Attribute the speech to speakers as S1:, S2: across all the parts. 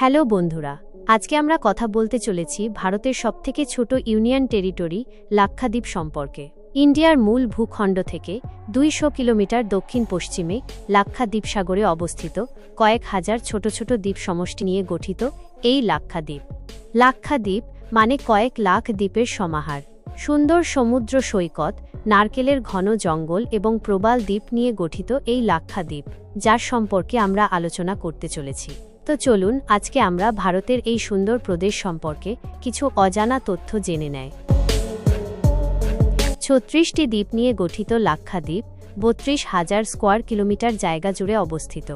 S1: Hello বন্ধুরা, আজকে আমরা কথা বলতে চলেছি ভারতের সবথেকে ছোট ইউনিয়ন টেরিটরি লাক্ষাদ্বীপ সম্পর্কে। ইন্ডিয়ার মূল ভূখণ্ড থেকে দুইশো কিলোমিটার দক্ষিণ পশ্চিমে লাক্ষাদ্বীপ সাগরে অবস্থিত কয়েক হাজার ছোট ছোট দ্বীপ সমষ্টি নিয়ে গঠিত এই লাক্ষাদ্বীপ। লাক্ষাদ্বীপ মানে কয়েক লাখ দ্বীপের সমাহার। সুন্দর সমুদ্র সৈকত, নারকেলের ঘন জঙ্গল এবং প্রবাল দ্বীপ নিয়ে গঠিত এই লাক্ষাদ্বীপ, যার সম্পর্কে আমরা আলোচনা করতে চলেছি। তো চলুন আজকে আমরা ভারতের এই সুন্দর প্রদেশ সম্পর্কে কিছু অজানা তথ্য জেনে নেয় ছত্রিশটি দ্বীপ নিয়ে গঠিত লাক্ষাদ্বীপ বত্রিশ হাজার স্কোয়ার কিলোমিটার জায়গা জুড়ে অবস্থিত।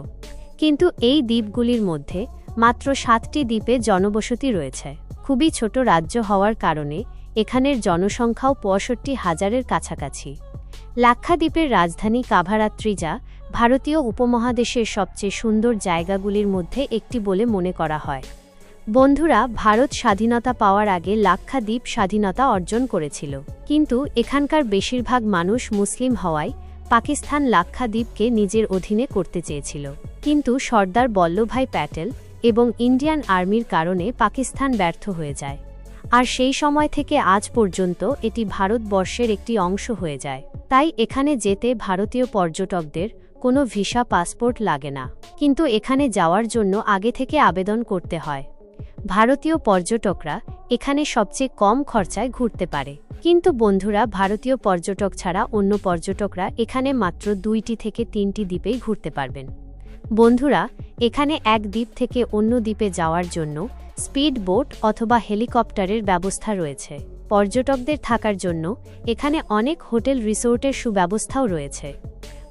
S1: কিন্তু এই দ্বীপগুলির মধ্যে মাত্র সাতটি দ্বীপে জনবসতি রয়েছে। খুবই ছোট রাজ্য হওয়ার কারণে এখানের জনসংখ্যাও পঁয়ষট্টি হাজারের কাছাকাছি। লাক্ষাদ্বীপের রাজধানী কাভারাত্রিজা ভারতীয় উপমহাদেশের সবচেয়ে সুন্দর জায়গাগুলির মধ্যে একটি বলে মনে করা হয়। বন্ধুরা, ভারত স্বাধীনতা পাওয়ার আগে লাক্ষাদ্বীপ স্বাধীনতা অর্জন করেছিল। কিন্তু এখানকার বেশিরভাগ মানুষ মুসলিম হওয়ায় পাকিস্তান লাক্ষাদ্বীপকে নিজের অধীনে করতে চেয়েছিল। কিন্তু সর্দার বল্লভভাই প্যাটেল এবং ইন্ডিয়ান আর্মির কারণে পাকিস্তান ব্যর্থ হয়ে যায়। আর সেই সময় থেকে আজ পর্যন্ত এটি ভারতবর্ষের একটি অংশ হয়ে যায়। তাই এখানে যেতে ভারতীয় পর্যটকদের কোনো ভিসা পাসপোর্ট লাগে না। কিন্তু এখানে যাওয়ার জন্য আগে থেকে আবেদন করতে হয়। ভারতীয় পর্যটকরা এখানে সবচেয়ে কম খরচায় ঘুরতে পারে। কিন্তু বন্ধুরা, ভারতীয় পর্যটক ছাড়া অন্য পর্যটকরা এখানে মাত্র দুইটি থেকে তিনটি দ্বীপেই ঘুরতে পারবেন। বন্ধুরা, এখানে এক দ্বীপ থেকে অন্য দ্বীপে যাওয়ার জন্য স্পিড বোট অথবা হেলিকপ্টারের ব্যবস্থা রয়েছে। পর্যটকদের থাকার জন্য এখানে অনেক হোটেল, রিসোর্টের সুব্যবস্থাও রয়েছে।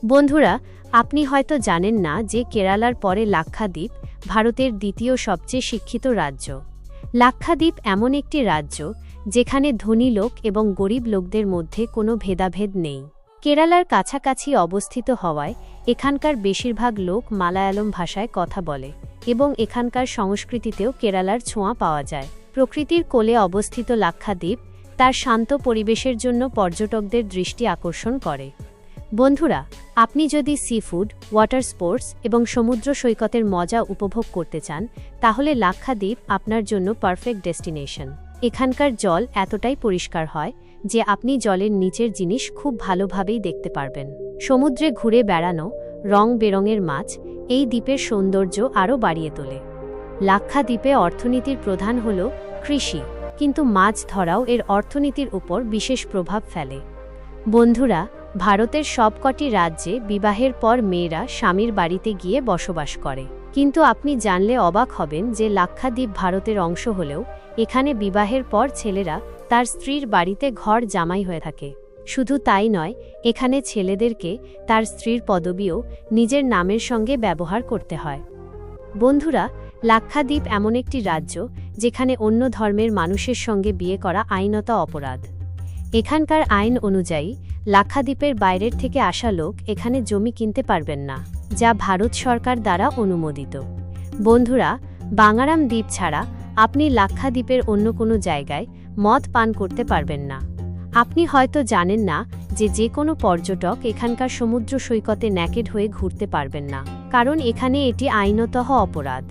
S1: বন্ধুরা, আপনি হয়তো জানেন না যে কেরালার পরে লাক্ষাদ্বীপ ভারতের দ্বিতীয় সবচেয়ে শিক্ষিত রাজ্য। লাক্ষাদ্বীপ এমন একটি রাজ্য যেখানে ধনী লোক এবং গরিব লোকদের মধ্যে কোনো ভেদাভেদ নেই। কেরালার কাছাকাছি অবস্থিত হওয়ায় এখানকার বেশিরভাগ লোক মালায়ালম ভাষায় কথা বলে এবং এখানকার সংস্কৃতিতেও কেরালার ছোঁয়া পাওয়া যায়। প্রকৃতির কোলে অবস্থিত লাক্ষাদ্বীপ তার শান্ত পরিবেশের জন্য পর্যটকদের দৃষ্টি আকর্ষণ করে। বন্ধুরা, আপনি যদি সি ফুড ওয়াটার স্পোর্টস এবং সমুদ্র সৈকতের মজা উপভোগ করতে চান, তাহলে লাক্ষাদ্বীপ আপনার জন্য পারফেক্ট ডেস্টিনেশন এখানকার জল এতটাই পরিষ্কার হয় যে আপনি জলের নিচের জিনিস খুব ভালোভাবেই দেখতে পারবেন। সমুদ্রে ঘুরে বেড়ানো, রং বেরঙের মাছ, এই দ্বীপের সৌন্দর্য আরও বাড়িয়ে তোলে। লাক্ষাদ্বীপে অর্থনীতির প্রধান হল কৃষি, কিন্তু মাছ ধরাও এর অর্থনীতির উপর বিশেষ প্রভাব ফেলে। বন্ধুরা ভারতের সবকটি রাজ্যে বিবাহের পর মেয়েরা স্বামীর বাড়িতে গিয়ে বসবাস করে। কিন্তু আপনি জানলে অবাক হবেন যে লাক্ষাদ্বীপ ভারতের অংশ হলেও এখানে বিবাহের পর ছেলেরা তার স্ত্রীর বাড়িতে ঘর জামাই হয়ে থাকে। শুধু তাই নয়, এখানে ছেলেদেরকে তার স্ত্রীর পদবিও নিজের নামের সঙ্গে ব্যবহার করতে হয়। বন্ধুরা, লাক্ষাদ্বীপ এমন একটি রাজ্য যেখানে অন্য ধর্মের মানুষের সঙ্গে বিয়ে করা আইনত অপরাধ। এখানকার আইন অনুযায়ী, লাক্ষাদ্বীপের বাইরের থেকে আসা লোক এখানে জমি কিনতে পারবেন না, যা ভারত সরকার দ্বারা অনুমোদিত। বন্ধুরা, বাঙারাম দ্বীপ ছাড়া আপনি লাক্ষাদ্বীপের অন্য কোনো জায়গায় মদ পান করতে পারবেন না। আপনি হয়তো জানেন না যে যে কোনো পর্যটক এখানকার সমুদ্র সৈকতে ন্যাকেড হয়ে ঘুরতে পারবেন না, কারণ এখানে এটি আইনতঃ অপরাধ।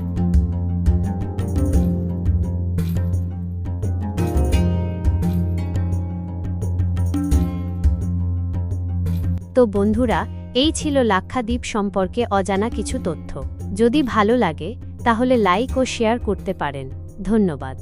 S1: তো বন্ধুরা, এই ছিল লাক্ষাদ্বীপ সম্পর্কে অজানা কিছু তথ্য। যদি ভালো লাগে, তাহলে লাইক ও শেয়ার করতে পারেন। ধন্যবাদ।